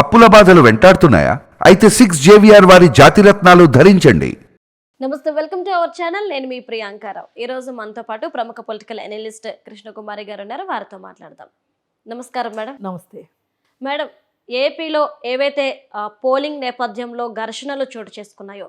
అప్పుల బాధలు వెంటాడుతున్నాయా? అయితే సిక్స్ జేవిఆర్ వారి జాతిరత్నాలు ధరించండి. నమస్తే వెల్కమ్ టు అవర్ ఛానల్. నేను మీ ప్రియాంకారావు ఈ రోజు మనతో పాటు ప్రముఖ పొలిటికల్ అనలిస్ట్ కృష్ణకుమారి గారు ఉన్నారు. వారితో మాట్లాడదాం. నమస్కారం మేడం. నమస్తే. మేడం ఏపీలో ఏవైతే పోలింగ్ నేపథ్యంలో ఘర్షణలు చోటు చేసుకున్నాయో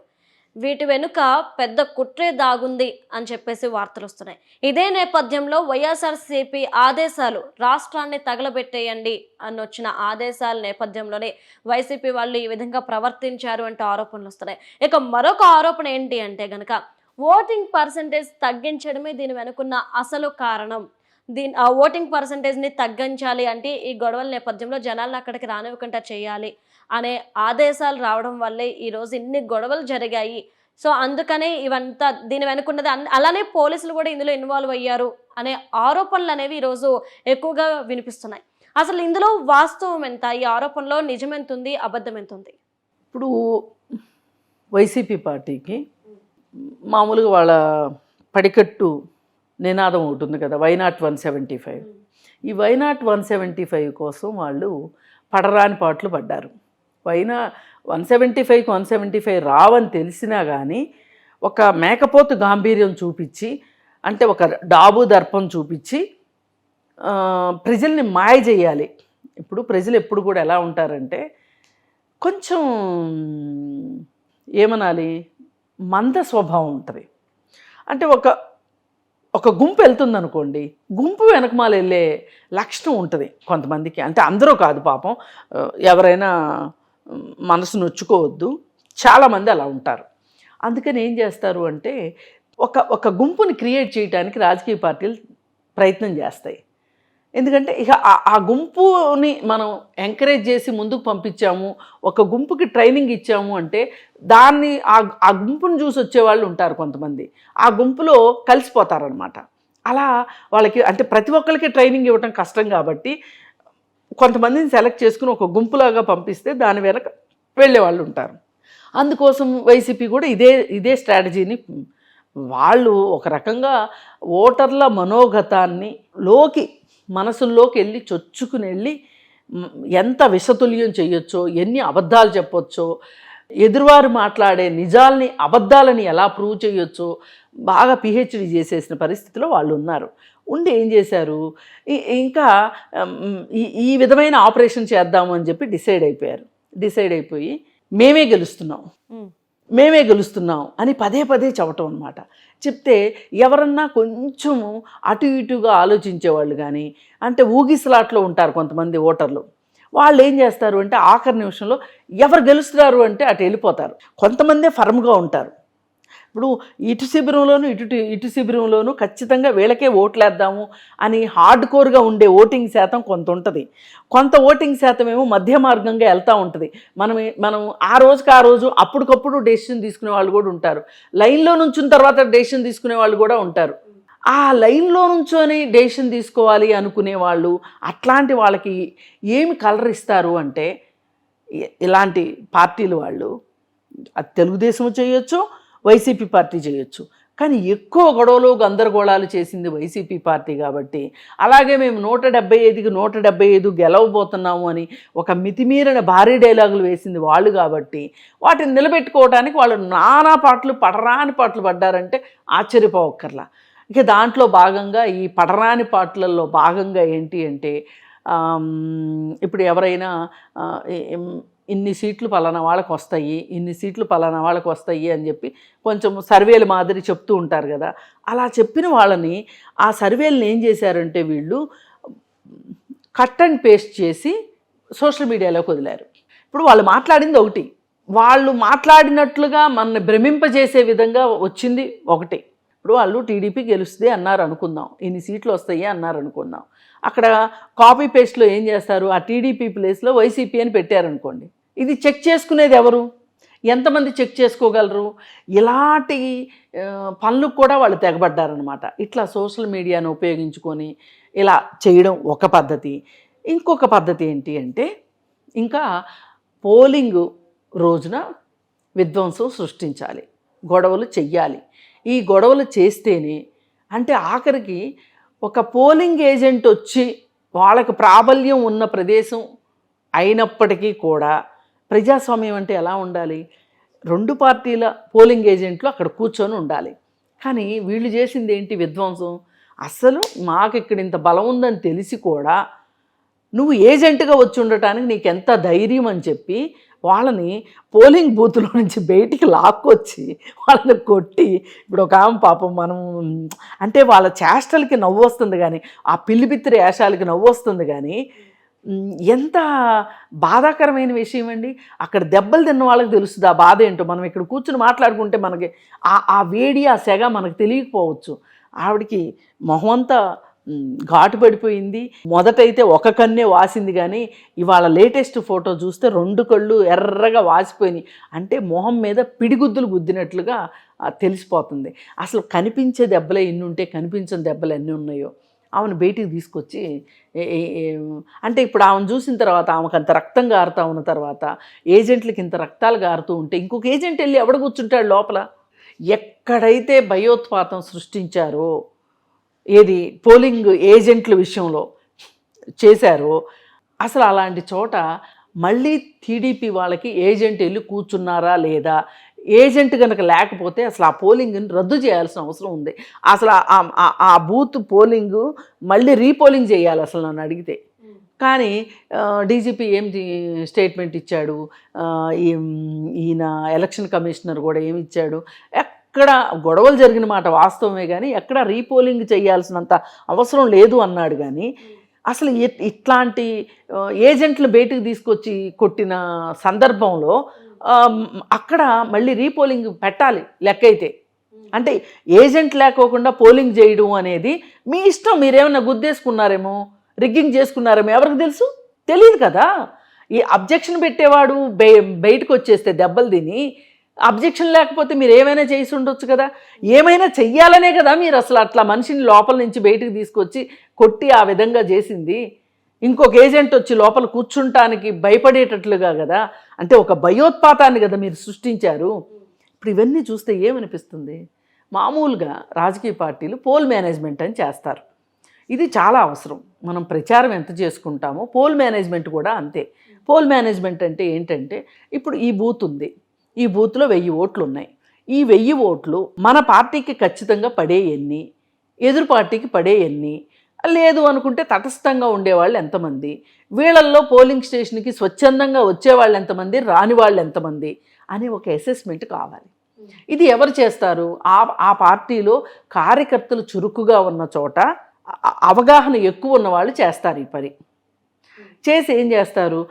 వీటి వెనుక పెద్ద కుట్రే దాగుంది అని చెప్పేసి వార్తలు వస్తున్నాయి. ఇదే నేపథ్యంలో వైఎస్ఆర్సీపీ ఆదేశాలు రాష్ట్రాన్ని తగలబెట్టేయండి అని వచ్చిన ఆదేశాల నేపథ్యంలోనే వైసీపీ వాళ్ళు ఈ విధంగా ప్రవర్తించారు అంటే ఆరోపణలు వస్తున్నాయి. ఇక మరొక ఆరోపణ ఏంటి అంటే గనక ఓటింగ్ పర్సంటేజ్ తగ్గించడమే దీని వెనుకున్న అసలు కారణం. దీని ఆ ఓటింగ్ పర్సంటేజ్ని తగ్గించాలి అంటే ఈ గొడవల నేపథ్యంలో జనాలను అక్కడికి రానివ్వకుండా చేయాలి. అనే ఆదేశాలు రావడం వల్లే ఈరోజు ఇన్ని గొడవలు జరిగాయి. సో అందుకనే ఇవంతా దీని వెనుకున్నది అలానే పోలీసులు కూడా ఇందులో ఇన్వాల్వ్ అయ్యారు అనే ఆరోపణలు అనేవి ఈరోజు ఎక్కువగా వినిపిస్తున్నాయి. అసలు ఇందులో వాస్తవం ఎంత? ఈ ఆరోపణలో నిజం ఎంత ఉంది అబద్ధం ఎంత ఉంది ఇప్పుడు వైసీపీ పార్టీకి మామూలుగా వాళ్ళ పడికట్టు నినాదం ఒకటి ఉంది కదా why not one seventy five. ఈ why not one seventy five కోసం వాళ్ళు పడరాని పాటలు పడ్డారు. పైన వన్ సెవెంటీ ఫైవ్కి వన్ సెవెంటీ ఫైవ్ రావని తెలిసినా కానీ ఒక మేకపోతు గాంభీర్యం చూపించి అంటే ఒక డాబు దర్పం చూపించి ప్రజల్ని మాయ చేయాలి ఇప్పుడు ప్రజలు ఎప్పుడు కూడా ఎలా ఉంటారంటే కొంచెం ఏమనాలి? మంద స్వభావం ఉంటుంది. అంటే ఒక ఒక గుంపు వెళ్తుంది అనుకోండి గుంపు వెనకమాల వెళ్ళే లక్షణం ఉంటుంది కొంతమందికి. అంటే అందరూ కాదు పాపం. ఎవరైనా మనసు నొచ్చుకోవద్దు. చాలామంది అలా ఉంటారు. అందుకని ఏం చేస్తారు అంటే ఒక ఒక గుంపుని క్రియేట్ చేయడానికి రాజకీయ పార్టీలు ప్రయత్నం చేస్తాయి. ఎందుకంటే ఇక ఆ- ఆ గుంపుని మనం ఎంకరేజ్ చేసి ముందుకు పంపించాము ఒక గుంపుకి ట్రైనింగ్ ఇచ్చాము అంటే దాన్ని ఆ గుంపును గుంపుని చూసి వచ్చేవాళ్ళు ఉంటారు కొంతమంది. ఆ గుంపులో కలిసిపోతారనమాట అలా వాళ్ళకి అంటే ప్రతి ఒక్కరికి ట్రైనింగ్ ఇవ్వటం కష్టం కాబట్టి కొంతమందిని సెలెక్ట్ చేసుకుని ఒక గుంపులాగా పంపిస్తే దాని వెనక వెళ్ళే వాళ్ళు ఉంటారు. అందుకోసం వైసీపీ కూడా ఇదే ఇదే స్ట్రాటజీని వాళ్ళు ఒక రకంగా ఓటర్ల మనోగతాన్ని లోకి మనసుల్లోకి వెళ్ళి చొచ్చుకుని వెళ్ళి ఎంత విషతుల్యం చేయొచ్చో ఎన్ని అబద్ధాలు చెప్పొచ్చో ఎదురువారు మాట్లాడే నిజాల్ని అబద్ధాలని ఎలా ప్రూవ్ చేయొచ్చో బాగా పిహెచ్డి చేసేసిన పరిస్థితిలో వాళ్ళు ఉన్నారు. ఉండి ఏం చేశారు? ఇంకా ఈ విధమైన ఆపరేషన్ చేద్దాము అని చెప్పి డిసైడ్ అయిపోయారు. డిసైడ్ అయిపోయి మేమే గెలుస్తున్నాం. మేమే గెలుస్తున్నాం అని పదే పదే చెప్పటం అనమాట చెప్తే ఎవరన్నా కొంచెము అటు ఇటుగా ఆలోచించేవాళ్ళు కానీ అంటే ఊగిసలాట్లో ఉంటారు కొంతమంది ఓటర్లు. వాళ్ళు ఏం చేస్తారు అంటే ఆఖరి నిమిషంలో ఎవరు గెలుస్తున్నారు అంటే అటు వెళ్ళిపోతారు. కొంతమందే ఫర్మ్గా ఉంటారు. ఇప్పుడు ఇటు శిబిరంలోను ఇటు ఇటు శిబిరంలోను ఖచ్చితంగా వీళ్ళకే ఓట్లేద్దాము అని హార్డ్ కోర్గా ఉండే ఓటింగ్ శాతం కొంత ఉంటుంది. కొంత ఓటింగ్ శాతం ఏమో మధ్య మార్గంగా వెళ్తూ ఉంటుంది. మనం మనం ఆ రోజుకి ఆ రోజు అప్పటికప్పుడు డెసిషన్ తీసుకునే వాళ్ళు కూడా ఉంటారు. లైన్లో నుంచిన తర్వాత డెసిషన్ తీసుకునే వాళ్ళు కూడా ఉంటారు. ఆ లైన్లో నుంచొని డెసిషన్ తీసుకోవాలి అనుకునే వాళ్ళు అట్లాంటి వాళ్ళకి ఏమి కలర్ ఇస్తారు అంటే ఇలాంటి పార్టీలు వాళ్ళు అది తెలుగుదేశం చేయొచ్చు వైసీపీ పార్టీ చేయొచ్చు. కానీ ఎక్కువ గొడవలు గందరగోళాలు చేసింది వైసీపీ పార్టీ కాబట్టి అలాగే మేము నూట డెబ్బై ఐదుకి నూట డెబ్బై ఐదు గెలవబోతున్నాము అని ఒక మితిమీరిన భారీ డైలాగులు వేసింది వాళ్ళు కాబట్టి వాటిని నిలబెట్టుకోవడానికి వాళ్ళు నానా పాటలు పడరాని పాటలు పడ్డారంటే ఆశ్చర్యపోవక్కర్లా. ఇక దాంట్లో భాగంగా ఈ పడరాని పాటలలో భాగంగా ఏంటి అంటే ఇప్పుడు ఎవరైనా ఇన్ని సీట్లు పలానా వాళ్ళకి వస్తాయి ఇన్ని సీట్లు పలానా వాళ్ళకి వస్తాయి అని చెప్పి కొంచెం సర్వేలు మాదిరి చెప్తూ ఉంటారు కదా. అలా చెప్పిన వాళ్ళని ఆ సర్వేలను ఏం చేశారంటే వీళ్ళు కట్ అండ్ పేస్ట్ చేసి సోషల్ మీడియాలోకి వదిలారు. ఇప్పుడు వాళ్ళు మాట్లాడింది ఒకటి. వాళ్ళు మాట్లాడినట్లుగా మనల్ని భ్రమింపజేసే విధంగా వచ్చింది ఒకటి. ఇప్పుడు వాళ్ళు టీడీపీ గెలుస్తుంది అన్నారు అనుకుందాం. ఇన్ని సీట్లు వస్తాయి అన్నారు అనుకుందాం. అక్కడ కాపీ పేస్ట్లో ఏం చేస్తారు? ఆ టీడీపీ ప్లేస్లో వైసీపీ అని పెట్టారనుకోండి. ఇది చెక్ చేసుకునేది ఎవరు? ఎంతమంది చెక్ చేసుకోగలరు? ఇలాంటి పనులకు కూడా వాళ్ళు తెగబడ్డారనమాట ఇట్లా సోషల్ మీడియాను ఉపయోగించుకొని ఇలా చేయడం ఒక పద్ధతి. ఇంకొక పద్ధతి ఏంటి అంటే ఇంకా పోలింగ్ రోజున విధ్వంసం సృష్టించాలి. గొడవలు చెయ్యాలి. ఈ గొడవలు చేస్తేనే అంటే ఆఖరికి ఒక పోలింగ్ ఏజెంట్ వచ్చి వాళ్ళకి ప్రాబల్యం ఉన్న ప్రదేశం అయినప్పటికీ కూడా ప్రజాస్వామ్యం అంటే ఎలా ఉండాలి? రెండు పార్టీల పోలింగ్ ఏజెంట్లు అక్కడ కూర్చొని ఉండాలి. కానీ వీళ్ళు చేసింది ఏంటి విధ్వంసం? అసలు మాకు ఇక్కడ ఇంత బలం ఉందని తెలిసి కూడా నువ్వు ఏజెంట్గా వచ్చి ఉండటానికి నీకు ఎంత ధైర్యం అని చెప్పి వాళ్ళని పోలింగ్ బూత్లో నుంచి బయటికి లాక్కొచ్చి వాళ్ళని కొట్టి ఇప్పుడు ఒక ఆమె పాపం మనం అంటే వాళ్ళ చేష్టలకి నవ్వు వస్తుంది కానీ ఆ పిల్లిపిత్తిరి వేషాలకి నవ్వు వస్తుంది కానీ ఎంత బాధాకరమైన విషయం అండి. అక్కడ దెబ్బలు తిన్న వాళ్ళకి తెలుస్తుంది ఆ బాధ ఏంటో. మనం ఇక్కడ కూర్చుని మాట్లాడుకుంటే మనకి ఆ ఆ వేడి ఆ సెగ మనకు తెలియకపోవచ్చు. ఆవిడకి మొహం అంతా ఘాటు పడిపోయింది. మొదటైతే ఒక కన్నే వాసింది కానీ ఇవాళ లేటెస్ట్ ఫోటో చూస్తే రెండు కళ్ళు ఎర్రగా వాసిపోయినాయి. అంటే మొహం మీద పిడిగుద్దులు గుద్దినట్లుగా తెలిసిపోతుంది. అసలు కనిపించే దెబ్బలే ఎన్ని ఉంటే కనిపించని దెబ్బలు ఎన్ని ఉన్నాయో ఆమెను బయటికి తీసుకొచ్చి అంటే ఇప్పుడు ఆమెను చూసిన తర్వాత ఆమెకు అంత రక్తం గారుతూ ఉన్న తర్వాత ఏజెంట్లకి ఇంత రక్తాలు గారుతూ ఉంటే ఇంకొక ఏజెంట్ వెళ్ళి ఎవడ కూర్చుంటాడు లోపల? ఎక్కడైతే భయోత్పాతం సృష్టించారో ఏది పోలింగ్ ఏజెంట్ల విషయంలో చేశారో అసలు అలాంటి చోట మళ్ళీ టీడీపీ వాళ్ళకి ఏజెంట్ వెళ్ళి కూర్చున్నారా లేదా? ఏజెంట్ కనుక లేకపోతే అసలు ఆ పోలింగ్ని రద్దు చేయాల్సిన అవసరం ఉంది. అసలు ఆ- బూత్ పోలింగ్ మళ్ళీ రీపోలింగ్ చేయాలి అసలు నన్ను అడిగితే. కానీ డీజీపీ ఏం స్టేట్మెంట్ ఇచ్చాడు? ఈ- ఈయన ఎలక్షన్ కమిషనర్ కూడా ఏమి ఇచ్చాడు? ఎక్కడ గొడవలు జరిగిన మాట వాస్తవమే కానీ ఎక్కడ రీపోలింగ్ చేయాల్సినంత అవసరం లేదు అన్నాడు కానీ అసలు ఇట్లాంటి ఏజెంట్లు బయటకు తీసుకొచ్చి కొట్టిన సందర్భంలో అక్కడ మళ్ళీ రీపోలింగ్ పెట్టాలి లెక్క అయితే అంటే ఏజెంట్ లేకోకుండా పోలింగ్ చేయడం అనేది మీ ఇష్టం మీరేమన్నా గుద్దేసుకున్నారేమో రిగ్గింగ్ చేసుకున్నారేమో ఎవరికి తెలుసు? తెలియదు కదా. ఈ అబ్జెక్షన్ పెట్టేవాడు బయటకు వచ్చేస్తే దెబ్బలు తిని అబ్జెక్షన్ లేకపోతే మీరు ఏమైనా చేసి ఉండొచ్చు కదా. ఏమైనా చెయ్యాలనే కదా మీరు అసలు అట్లా మనిషిని లోపల నుంచి బయటకు తీసుకొచ్చి కొట్టి ఆ విధంగా చేసింది. ఇంకొక ఏజెంట్ వచ్చి లోపల కూర్చుంటానికి భయపడేటట్లుగా కదా. అంటే ఒక భయోత్పాతాన్ని కదా మీరు సృష్టించారు. ఇప్పుడు ఇవన్నీ చూస్తే ఏమనిపిస్తుంది? మామూలుగా రాజకీయ పార్టీలు పోల్ మేనేజ్మెంట్ అని చేస్తారు. ఇది చాలా అవసరం. మనం ప్రచారం ఎంత చేసుకుంటామో పోల్ మేనేజ్మెంట్ కూడా అంతే. పోల్ మేనేజ్మెంట్ అంటే ఏంటంటే ఇప్పుడు ఈ బూత్ ఉంది. ఈ బూత్లో వెయ్యి ఓట్లు ఉన్నాయి ఈ వెయ్యి ఓట్లు మన పార్టీకి ఖచ్చితంగా పడే ఎన్ని ఎదురు పార్టీకి పడే ఎన్ని లేదు అనుకుంటే తటస్థంగా ఉండేవాళ్ళు ఎంతమంది వీళ్ళల్లో పోలింగ్ స్టేషన్కి స్వచ్ఛందంగా వచ్చేవాళ్ళు ఎంతమంది రాని వాళ్ళు ఎంతమంది అనే ఒక అసెస్మెంట్ కావాలి. ఇది ఎవరు చేస్తారు? ఆ ఆ పార్టీలో కార్యకర్తలు చురుకుగా ఉన్న చోట అవగాహన ఎక్కువ ఉన్న వాళ్ళు చేస్తారు ఈ పని. చేసి ఏం చేస్తారు?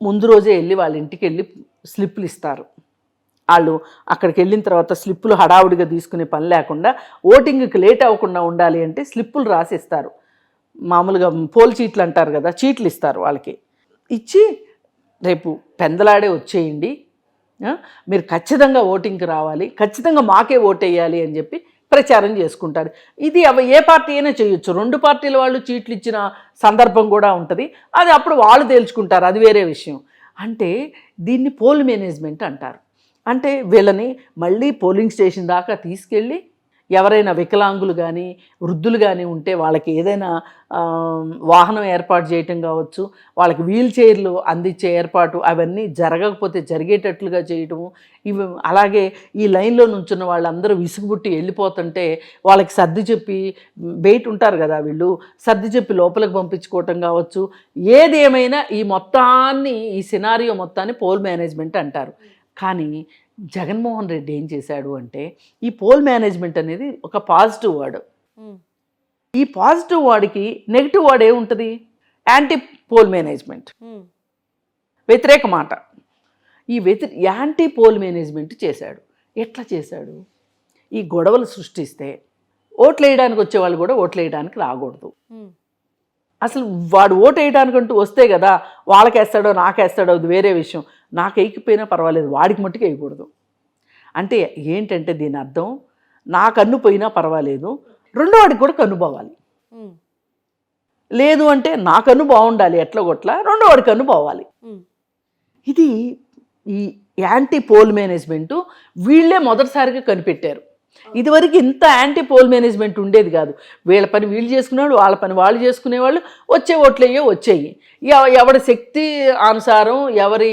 ముందు రోజే వెళ్ళి వాళ్ళ ఇంటికి వెళ్ళి స్లిప్పులు ఇస్తారు. వాళ్ళు అక్కడికి వెళ్ళిన తర్వాత స్లిప్పులు హడావుడిగా తీసుకునే పని లేకుండా ఓటింగ్కి లేట్ అవ్వకుండా ఉండాలి అంటే స్లిప్పులు రాసిస్తారు. మామూలుగా పోల్ చీట్లు అంటారు కదా చీట్లు ఇస్తారు వాళ్ళకి. ఇచ్చి రేపు పెందలాడే వచ్చేయండి. మీరు ఖచ్చితంగా ఓటింగ్కి రావాలి ఖచ్చితంగా మాకే ఓటేయాలి అని చెప్పి ప్రచారం చేసుకుంటారు. ఇది అవి ఏ పార్టీ అయినా చేయొచ్చు. రెండు పార్టీల వాళ్ళు చీట్లు ఇచ్చిన సందర్భం కూడా ఉంటుంది. అది అప్పుడు వాళ్ళు తేల్చుకుంటారు. అది వేరే విషయం. అంటే దీన్ని పోల్ మేనేజ్మెంట్ అంటారు. అంటే వీళ్ళని మళ్ళీ పోలింగ్ స్టేషన్ దాకా తీసుకెళ్ళి ఎవరైనా వికలాంగులు కానీ వృద్ధులు కానీ ఉంటే వాళ్ళకి ఏదైనా వాహనం ఏర్పాటు చేయటం కావచ్చు వాళ్ళకి వీల్ చైర్లు అందించే ఏర్పాటు అవన్నీ జరగకపోతే జరిగేటట్లుగా చేయటము ఇవి అలాగే ఈ లైన్లో నుంచున్న వాళ్ళందరూ విసుగుబుట్టి వెళ్ళిపోతుంటే వాళ్ళకి సర్ది చెప్పి బయట ఉంటారు కదా వీళ్ళు సర్ది చెప్పి లోపలికి పంపించుకోవటం కావచ్చు ఏది ఏమైనా ఈ మొత్తాన్ని ఈ సినారియో మొత్తాన్ని పోల్ మేనేజ్మెంట్ అంటారు. కానీ జగన్మోహన్ రెడ్డి ఏం చేశాడు అంటే ఈ పోల్ మేనేజ్మెంట్ అనేది ఒక పాజిటివ్ వర్డ్ ఈ పాజిటివ్ వర్డ్కి నెగిటివ్ వర్డ్ ఏముంటుంది? యాంటీ పోల్ మేనేజ్మెంట్ వ్యతిరేక మాట. ఈ వ్యతి యాంటీ పోల్ మేనేజ్మెంట్ చేశాడు. ఎట్లా చేశాడు? ఈ గొడవలు సృష్టిస్తే ఓట్లు వేయడానికి వచ్చే వాళ్ళు కూడా ఓట్లు వేయడానికి రాకూడదు అసలు వాడు ఓటు వేయడానికంటూ వస్తే కదా వాళ్ళకేస్తాడో నాకేస్తాడో అది వేరే విషయం. నాకు వేయకపోయినా పర్వాలేదు వాడికి మట్టుకు వేయకూడదు. అంటే ఏంటంటే దీని అర్థం నా కన్ను పోయినా పర్వాలేదు రెండో వాడికి కూడా కన్ను పోవాలి. లేదు అంటే నా కన్ను బాగుండాలి ఎట్లా కొట్లా రెండో వాడి కన్ను పోవాలి. ఇది ఈ యాంటీ పోల్ మేనేజ్మెంటు వీళ్ళే మొదటిసారిగా కనిపెట్టారు. ఇదివరకు ఇంత యాంటీ పోల్ మేనేజ్మెంట్ ఉండేది కాదు. వీళ్ళ పని వీళ్ళు చేసుకునేవాళ్ళు వాళ్ళ పని వాళ్ళు చేసుకునేవాళ్ళు వచ్చే ఓట్లయ్యో వచ్చేయి. ఎవ- ఎవరి శక్తి అనుసారం ఎవరి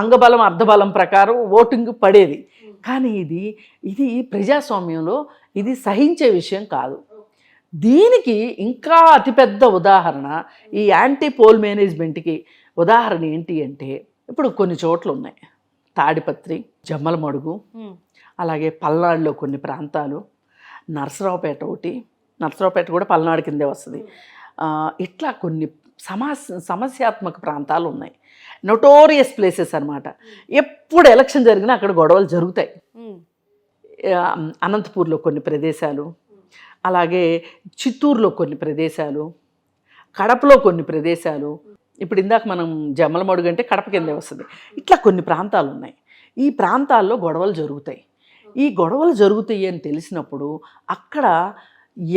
అంగబలం అర్ధబలం ప్రకారం ఓటింగ్ పడేది. కానీ ఇది ఇది ప్రజాస్వామ్యంలో ఇది సహించే విషయం కాదు. దీనికి ఇంకా అతిపెద్ద ఉదాహరణ ఈ యాంటీ పోల్ మేనేజ్మెంట్కి ఉదాహరణ ఏంటి అంటే ఇప్పుడు కొన్ని చోట్ల ఉన్నాయి తాడిపత్రి జమ్మలమడుగు ఉమ్, అలాగే పల్నాడులో కొన్ని ప్రాంతాలు. నరసరావుపేట ఒకటి. నరసరావుపేట కూడా పల్నాడు కిందే వస్తుంది. ఇట్లా కొన్ని సమస్య సమస్యాత్మక ప్రాంతాలు ఉన్నాయి. నొటోరియస్ ప్లేసెస్ అన్నమాట. ఎప్పుడు ఎలక్షన్ జరిగినా అక్కడ గొడవలు జరుగుతాయి. అనంతపూర్లో కొన్ని ప్రదేశాలు. అలాగే చిత్తూరులో కొన్ని ప్రదేశాలు. కడపలో కొన్ని ప్రదేశాలు. ఇప్పుడు ఇందాక మనం జమ్మలమడుగు అంటే కడప కిందే వస్తుంది. ఇట్లా కొన్ని ప్రాంతాలు ఉన్నాయి. ఈ ప్రాంతాల్లో గొడవలు జరుగుతాయి. ఈ గొడవలు జరుగుతాయి అని తెలిసినప్పుడు అక్కడ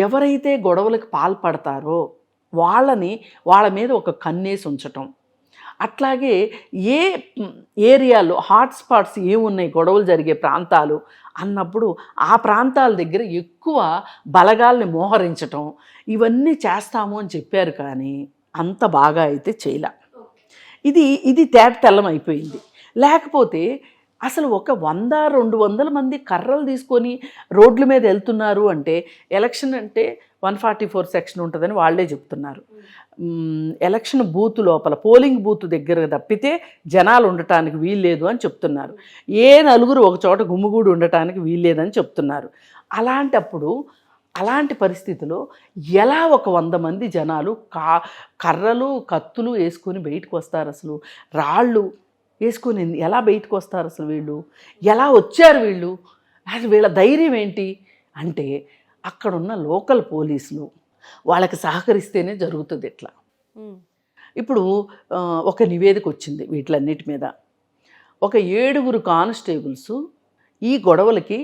ఎవరైతే గొడవలకు పాల్పడతారో వాళ్ళని వాళ్ళ మీద ఒక కన్నేసి ఉంచటం. అట్లాగే ఏ ఏరియాలో హాట్ స్పాట్స్ ఏమున్నాయి గొడవలు జరిగే ప్రాంతాలు అన్నప్పుడు ఆ ప్రాంతాల దగ్గర ఎక్కువ బలగాల్ని మోహరించటం ఇవన్నీ చేస్తాము అని చెప్పారు కానీ అంత బాగా అయితే చేయలే. ఇది ఇది తేట తెల్లం అయిపోయింది. లేకపోతే అసలు ఒక వంద రెండు వందల మంది కర్రలు తీసుకొని రోడ్ల మీద వెళ్తున్నారు అంటే ఎలక్షన్ అంటే వన్ ఫార్టీ ఫోర్ సెక్షన్ ఉంటుందని వాళ్ళే చెప్తున్నారు. ఎలక్షన్ బూత్ లోపల పోలింగ్ బూత్ దగ్గర తప్పితే జనాలు ఉండటానికి వీల్లేదు అని చెప్తున్నారు. ఏ నలుగురు ఒక చోట గుమ్ముగూడు ఉండటానికి వీల్లేదని చెప్తున్నారు. అలాంటప్పుడు అలాంటి పరిస్థితిలో ఎలా ఒక వంద మంది జనాలు కా కర్రలు కత్తులు వేసుకొని బయటకు వస్తారు అసలు? రాళ్ళు వేసుకొని ఎలా బయటకు వస్తారు అసలు వీళ్ళు? ఎలా వచ్చారు వీళ్ళు? అసలు వీళ్ళ ధైర్యం ఏంటి? అంటే అక్కడున్న లోకల్ పోలీసులు వాళ్ళకి సహకరిస్తేనే జరుగుతుంది ఇట్లా. ఇప్పుడు ఒక నివేదిక వచ్చింది వీటిలన్నిటి మీద. ఒక ఏడుగురు కానిస్టేబుల్స్ ఈ గొడవలకి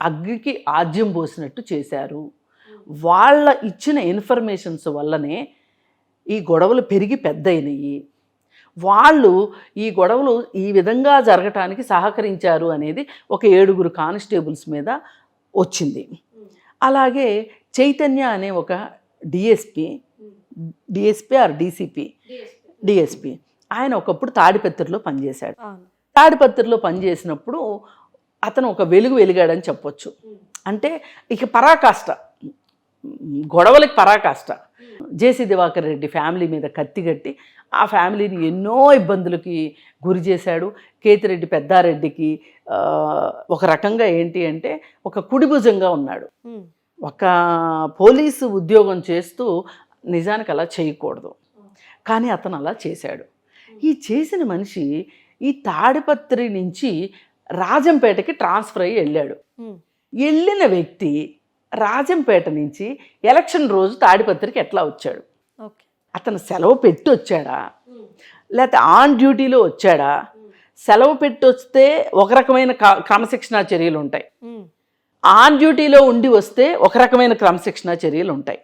అగ్గికి ఆజ్యం పోసినట్టు చేశారు. వాళ్ళ ఇచ్చిన ఇన్ఫర్మేషన్స్ వల్లనే ఈ గొడవలు పెరిగి పెద్దయినాయి. వాళ్ళు ఈ గొడవలు ఈ విధంగా జరగటానికి సహకరించారు అనేది ఒక ఏడుగురు కానిస్టేబుల్స్ మీద వచ్చింది. అలాగే చైతన్య అనే ఒక DSP DSP or DCP DSP ఆయన ఒకప్పుడు తాడిపత్రిలో పనిచేశాడు. తాడిపత్రిలో పనిచేసినప్పుడు అతను ఒక వెలుగు వెలిగాడని చెప్పొచ్చు. అంటే ఇక పరాకాష్ట గొడవలకి పరాకాష్ట. జేసీ దివాకర్ రెడ్డి ఫ్యామిలీ మీద కత్తి కట్టి ఆ ఫ్యామిలీని ఎన్నో ఇబ్బందులకి గురి చేశాడు. కేతిరెడ్డి పెద్దారెడ్డికి ఒక రకంగా ఏంటి అంటే ఒక కుడిభుజంగా ఉన్నాడు. ఒక పోలీసు ఉద్యోగం చేస్తూ నిజానికి అలా చేయకూడదు. కానీ అతను అలా చేశాడు. ఈ చేసిన మనిషి ఈ తాడిపత్రి నుంచి రాజంపేటకి ట్రాన్స్ఫర్ అయ్యి వెళ్ళాడు. వెళ్ళిన వ్యక్తి రాజంపేట నుంచి ఎలక్షన్ రోజు తాడిపత్రికి ఎట్లా వచ్చాడు? ఓకే. అతను సెలవు పెట్టి వచ్చాడా? లేకపోతే ఆన్ డ్యూటీలో వచ్చాడా? సెలవు పెట్టి వస్తే ఒక రకమైన క్రమశిక్షణా చర్యలు ఉంటాయి. ఆన్ డ్యూటీలో ఉండి వస్తే ఒక రకమైన క్రమశిక్షణ చర్యలు ఉంటాయి.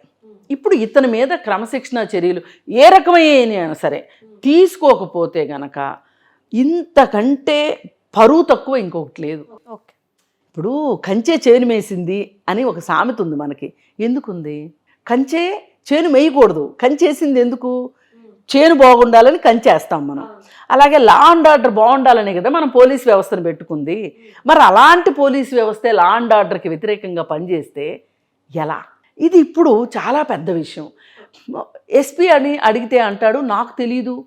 ఇప్పుడు ఇతని మీద క్రమశిక్షణ చర్యలు ఏ రకమైన సరే తీసుకోకపోతే గనక ఇంతకంటే పరువు తక్కువ ఇంకొకటి లేదు. ఓకే. ఇప్పుడు కంచె చేను మేసింది అని ఒక సామెత ఉంది మనకి. ఎందుకుంది? కంచె చేను మేయకూడదు. కంచేసింది ఎందుకు? చేను బాగుండాలని కంచేస్తాం మనం. అలాగే లా అండ్ ఆర్డర్ బాగుండాలనే కదా మనం పోలీస్ వ్యవస్థను పెట్టుకుంది. మరి అలాంటి పోలీస్ వ్యవస్థ లా అండ్ ఆర్డర్కి వ్యతిరేకంగా పనిచేస్తే ఎలా? ఇది ఇప్పుడు చాలా పెద్ద విషయం. ఎస్పీ అని అడిగితే అంటాడు నాకు తెలీదు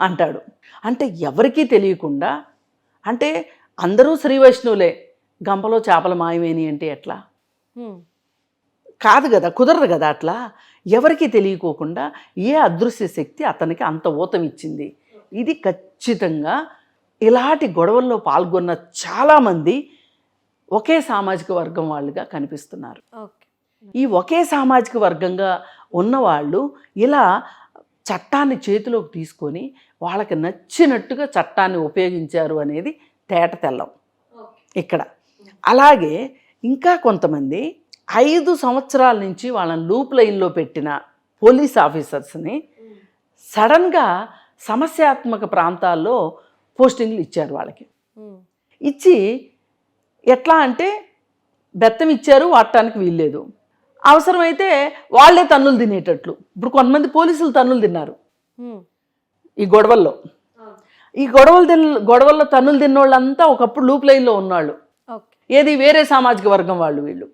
అంటాడు. అంటే ఎవరికీ తెలియకుండా అంటే అందరూ శ్రీ వైష్ణవులే. గంపలో చేపల మాయమేని అంటే ఎట్లా? కాదు కదా కుదరదు కదా అట్లా? ఎవరికీ తెలియకోకుండా ఏ అదృశ్య శక్తి అతనికి అంత ఊతం ఇచ్చింది? ఇది ఖచ్చితంగా ఇలాంటి గొడవల్లో పాల్గొన్న చాలామంది ఒకే సామాజిక వర్గం వాళ్ళుగా కనిపిస్తున్నారు. ఓకే. ఈ ఒకే సామాజిక వర్గంగా ఉన్నవాళ్ళు ఇలా చట్టాన్ని చేతిలోకి తీసుకొని వాళ్ళకి నచ్చినట్టుగా చట్టాన్ని ఉపయోగించారు అనేది తేట తెల్లం. ఇక్కడ. అలాగే ఇంకా కొంతమంది ఐదు సంవత్సరాల నుంచి వాళ్ళని లూప్ లైన్లో పెట్టిన పోలీస్ ఆఫీసర్స్ని సడన్గా సమస్యాత్మక ప్రాంతాల్లో పోస్టింగ్లు ఇచ్చారు వాళ్ళకి. ఇచ్చి ఎట్లా అంటే బెత్తం ఇచ్చారు వాడటానికి వీల్లేదు. అవసరమైతే వాళ్ళే తన్నులు తినేటట్లు. ఇప్పుడు కొంతమంది పోలీసులు తన్నులు తిన్నారు. ఈ గొడవల్లో. ఈ గొడవలు తిన్న గొడవల్లో తన్నులు తిన్న వాళ్ళంతా ఒకప్పుడు లూప్ లైన్లో ఉన్నాళ్ళు ఏది వేరే సామాజిక వర్గం వాళ్ళు వీళ్ళు.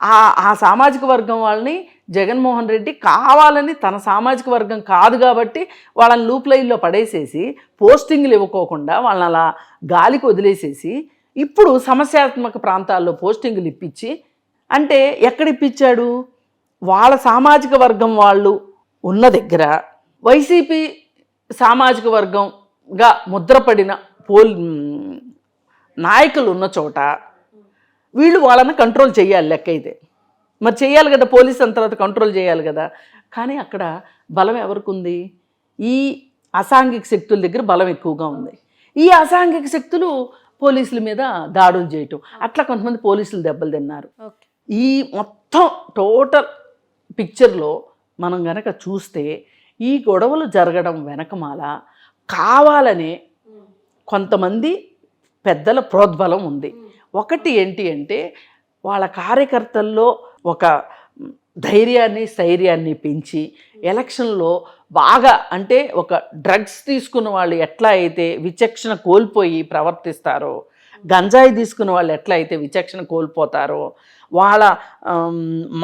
ఆ ఆ సామాజిక వర్గం వాళ్ళని జగన్మోహన్ రెడ్డి కావాలని తన సామాజిక వర్గం కాదు కాబట్టి వాళ్ళని లూప్ లైన్లో పడేసేసి పోస్టింగ్లు ఇవ్వకోకుండా వాళ్ళని అలా గాలికి వదిలేసేసి ఇప్పుడు సమస్యాత్మక ప్రాంతాల్లో పోస్టింగ్లు ఇప్పించి అంటే ఎక్కడ ఇప్పించాడు? వాళ్ళ సామాజిక వర్గం వాళ్ళు ఉన్న దగ్గర వైసీపీ సామాజిక వర్గంగా ముద్రపడిన పోల్ నాయకులు ఉన్న చోట వీళ్ళు వాళ్ళని కంట్రోల్ చేయాలి లెక్క అయితే. మరి చేయాలి కదా పోలీస్ అంత తర్వాత కంట్రోల్ చేయాలి కదా. కానీ అక్కడ బలం ఎవరికి ఉంది? ఈ అసాంఘిక శక్తుల దగ్గర బలం ఎక్కువగా ఉంది. ఈ అసాంఘిక శక్తులు పోలీసుల మీద దాడులు చేయటం. అట్లా కొంతమంది పోలీసులు దెబ్బలు తిన్నారు. ఈ మొత్తం టోటల్ పిక్చర్లో మనం గనక చూస్తే ఈ గొడవలు జరగడం వెనకమాల కావాలనే కొంతమంది పెద్దల ప్రోద్బలం ఉంది. ఒకటి ఏంటి అంటే వాళ్ళ కార్యకర్తల్లో ఒక ధైర్యాన్ని స్థైర్యాన్ని పెంచి ఎలక్షన్లో బాగా అంటే ఒక డ్రగ్స్ తీసుకున్న వాళ్ళు ఎట్లా అయితే విచక్షణ కోల్పోయి ప్రవర్తిస్తారో గంజాయి తీసుకున్న వాళ్ళు ఎట్లా అయితే విచక్షణ కోల్పోతారో వాళ్ళ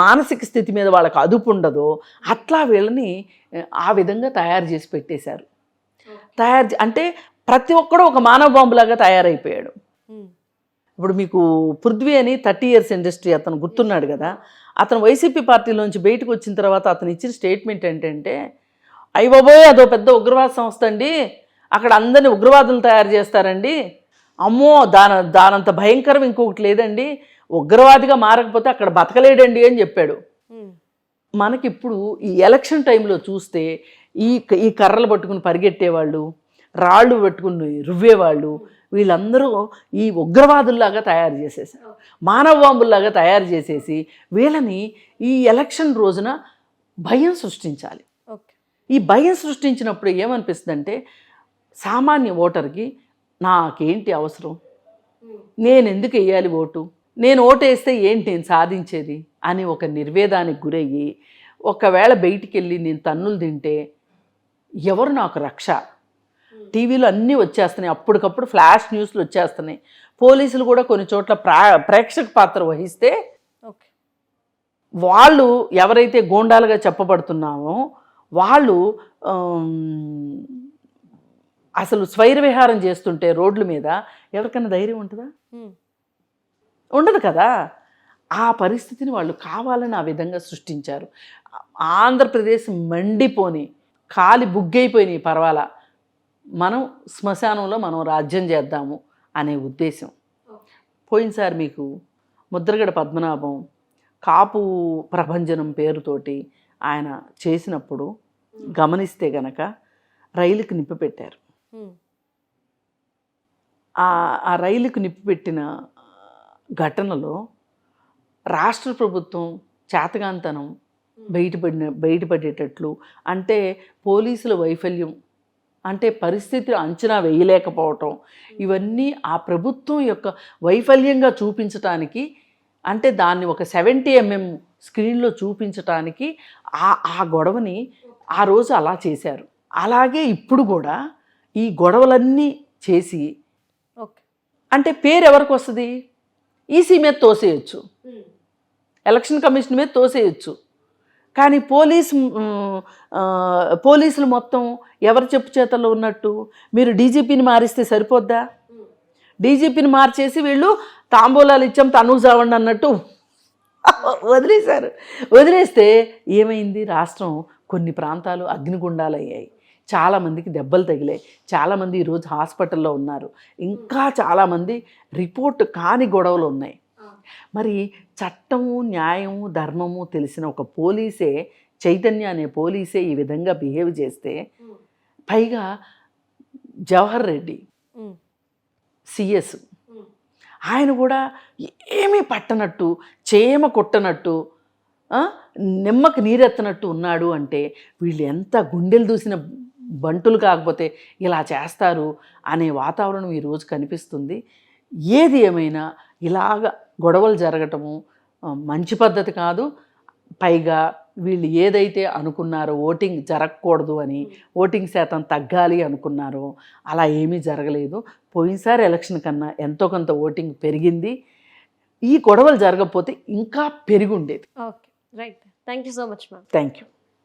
మానసిక స్థితి మీద వాళ్ళకి అదుపు ఉండదో అట్లా వీళ్ళని ఆ, విధంగా తయారు చేసి పెట్టేశారు. తయారు అంటే ప్రతి ఒక్కడు ఒక మానవ బాంబులాగా తయారైపోయాడు. ఇప్పుడు మీకు పృథ్వీ అని థర్టీ ఇయర్స్ ఇండస్ట్రీ అతను గుర్తున్నాడు కదా. అతను వైసీపీ పార్టీలోంచి బయటకు వచ్చిన తర్వాత అతను ఇచ్చిన స్టేట్మెంట్ ఏంటంటే అయ్య బాబోయ్ అదో పెద్ద ఉగ్రవాద సంస్థ అండి. అక్కడ అందరిని ఉగ్రవాదులు తయారు చేస్తారండి. అమ్మో దాన దానంత భయంకరం ఇంకొకటి లేదండి. ఉగ్రవాదిగా మారకపోతే అక్కడ బతకలేడండి అని చెప్పాడు. మనకిప్పుడు ఈ ఎలక్షన్ టైంలో చూస్తే ఈ ఈ కర్రలు పట్టుకుని పరిగెట్టేవాళ్ళు రాళ్ళు పట్టుకుని రువ్వేవాళ్ళు. వీళ్ళందరూ ఈ ఉగ్రవాదుల్లాగా తయారు చేసేసారు మానవ బాంబుల్లాగా తయారు చేసేసి వీళ్ళని ఈ ఎలక్షన్ రోజున భయం సృష్టించాలి. ఓకే. ఈ భయం సృష్టించినప్పుడు ఏమనిపిస్తుందంటే సామాన్య ఓటర్కి నాకేంటి అవసరం? నేను ఎందుకు వేయాలి ఓటు? నేను ఓటు వేస్తే ఏంటి నేను సాధించేది? అని ఒక నిర్వేదానికి గురయ్యి ఒకవేళ బయటికి వెళ్ళి నేను తన్నులు తింటే ఎవరు నాకు రక్ష? టీవీలో అన్నీ వచ్చేస్తున్నాయి. అప్పటికప్పుడు ఫ్లాష్ న్యూస్లు వచ్చేస్తున్నాయి. పోలీసులు కూడా కొన్ని చోట్ల ప్రా ప్రేక్షక పాత్ర వహిస్తే వాళ్ళు ఎవరైతే గోండాలుగా చెప్పబడుతున్నామో వాళ్ళు అసలు స్వైర విహారం చేస్తుంటే రోడ్ల మీద ఎవరికైనా ధైర్యం ఉంటుందా. ఉండదు కదా. ఆ పరిస్థితిని వాళ్ళు కావాలని ఆ విధంగా సృష్టించారు. ఆంధ్రప్రదేశ్ మండిపోని కాలి బుగ్గైపోయినాయి పర్వాలా. మనం శ్మశానంలో మనం రాజ్యం చేద్దాము అనే ఉద్దేశం. పోయినసారి మీకు ముద్రగడ పద్మనాభం కాపు ప్రభంజనం పేరుతోటి ఆయన చేసినప్పుడు గమనిస్తే గనక రైలుకి నిప్పు పెట్టారు. ఆ రైలుకు నిప్పు పెట్టిన ఘటనలో రాష్ట్ర ప్రభుత్వం చేతగాంతనం బయటపడిన బయటపడేటట్లు అంటే పోలీసుల వైఫల్యం అంటే పరిస్థితి అంచనా వేయలేకపోవటం. ఇవన్నీ ఆ ప్రభుత్వం యొక్క వైఫల్యంగా చూపించటానికి అంటే దాన్ని ఒక సెవెంటీ ఎంఎం స్క్రీన్లో చూపించటానికి ఆ ఆ గొడవని ఆ రోజు అలా చేశారు. అలాగే ఇప్పుడు కూడా ఈ గొడవలన్నీ చేసి ఓకే. అంటే పేరు ఎవరికి వస్తుంది? ఈసీ మీద తోసేయచ్చు. ఎలక్షన్ కమిషన్ మీద తోసేయచ్చు. కానీ పోలీస్ పోలీసులు మొత్తం ఎవరి చెప్పు చేతల్లో ఉన్నట్టు? మీరు డీజీపీని మారిస్తే సరిపోద్దా? డీజీపీని మార్చేసి వీళ్ళు తాంబూలాలు ఇచ్చాం తను చావండి అన్నట్టు వదిలేశారు. వదిలేస్తే ఏమైంది? రాష్ట్రం కొన్ని ప్రాంతాలు అగ్నిగుండాలయ్యాయి. చాలామందికి దెబ్బలు తగిలాయి. చాలామంది ఈరోజు హాస్పిటల్లో ఉన్నారు. ఇంకా చాలామంది రిపోర్ట్ కాని గొడవలు ఉన్నాయి. మరి చట్టము న్యాయము ధర్మము తెలిసిన ఒక పోలీసే చైతన్య అనే పోలీసే ఈ విధంగా బిహేవ్ చేస్తే పైగా జవహర్ రెడ్డి. సిఎస్ ఆయన కూడా ఏమీ పట్టనట్టు చేమ కొట్టనట్టు నిమ్మకి నీరెత్తనట్టు ఉన్నాడు అంటే వీళ్ళు ఎంత గుండెలు దూసిన బంటులు కాకపోతే ఇలా చేస్తారు అనే వాతావరణం ఈరోజు కనిపిస్తుంది. ఏది ఏమైనా ఇలాగ గొడవలు జరగటము మంచి పద్ధతి కాదు. పైగా వీళ్ళు ఏదైతే అనుకున్నారో ఓటింగ్ జరగకూడదు అని ఓటింగ్ శాతం తగ్గాలి అనుకున్నారో అలా ఏమీ జరగలేదు. పోయినసారి ఎలక్షన్ కన్నా ఎంతో కొంత ఓటింగ్ పెరిగింది. ఈ గొడవలు జరగకపోతే ఇంకా పెరిగి ఉండేది. Okay. Right. Thank you so much ma'am. Thank you